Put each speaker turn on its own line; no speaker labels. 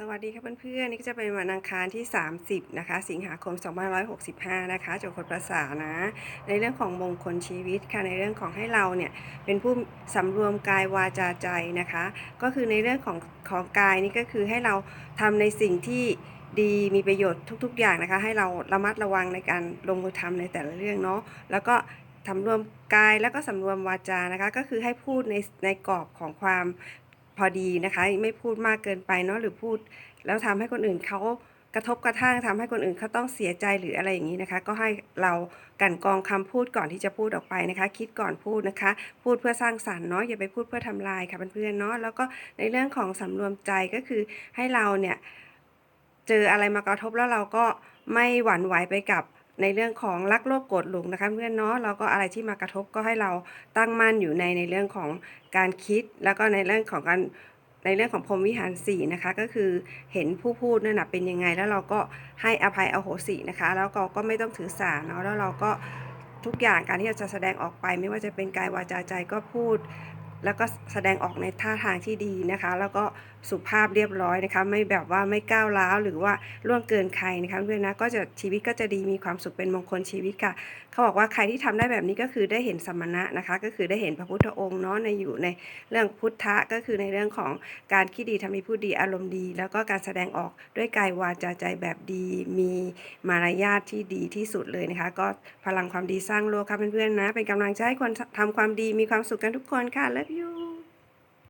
สวัสดีค่ะเพื่อนๆนี่ก็จะเป็นวันอังคารที่ 30 นะคะ สิงหาคม 2565 นะคะจทย์คนประสานะ ในเรื่องของมงคลชีวิตค่ะในเรื่องของให้เราเนี่ยเป็นผู้สำรวมกายวาจาใจนะคะ ก็คือในเรื่องของของกายนี่ก็คือให้เราทำในสิ่งที่ดีมีประโยชน์ทุกๆอย่างนะคะ ให้เราระมัดระวังในการลงมือทำในแต่ละเรื่องเนาะแล้วก็สำรวมกายแล้วก็สำรวมวาจานะคะ ก็คือให้พูดในในกรอบของความ พอดีนะคะ ไม่พูดมากเกินไปเนาะหรือพูด แล้วทำให้คนอื่นเขากระทบกระทั่งทำให้คนอื่นเขาต้องเสียใจหรืออะไรอย่างนี้นะคะ ก็ให้เรากันกองคำพูดก่อนที่จะพูดออกไปนะคะ คิดก่อนพูดนะคะ พูดเพื่อสร้างสรรค์เนาะอย่าไปพูดเพื่อทำลายค่ะเพื่อนๆเนาะแล้วก็ในเรื่องของสำรวมใจก็คือให้เราเนี่ยเจออะไรมากระทบแล้วเราก็ไม่หวั่นไหวไปกับ ในเรื่องของรักโลภโกรธหลงนะคะเพื่อนเนาะเราก็อะไรที่มากระทบก็ให้เราตั้งมั่นอยู่ในในเรื่องของการคิด แล้วก็ในเรื่องของการในเรื่องของพรหมวิหารสี่นะคะก็คือเห็นผู้พูดนั่นนะเป็นยังไง แล้วเราก็ให้อภัยอโหสินะคะ แล้วก็ก็ไม่ต้องถือสาเนาะแล้วเราก็ทุกอย่างการที่เราจะแสดงออกไป ไม่ว่าจะเป็นกายวาจาใจก็พูด แล้วก็แสดงออกในท่าทางที่ดีนะคะ แล้วก็สุภาพเรียบร้อยนะคะ ไม่แบบว่าไม่ก้าวร้าวหรือว่าล่วงเกินใครนะคะเพื่อนนะก็จะชีวิตก็จะดีมีความสุขเป็นมงคลชีวิตค่ะ เขาบอกว่าใครที่ทำได้แบบนี้ก็คือได้เห็นสมณะนะคะ ก็คือได้เห็นพระพุทธองค์เนาะในอยู่ในเรื่องพุทธะก็คือในเรื่องของการคิดดีทำให้พูดดีอารมณ์ดี แล้วก็การแสดงออกด้วยกายวาจาใจแบบดีมีมารยาทที่ดีที่สุดเลยนะคะ ก็พลังความดีสร้างโลกค่ะเพื่อนๆนะ เป็นกำลังใจให้คนทำความดีมีความสุขกันทุกคนค่ะเลิฟ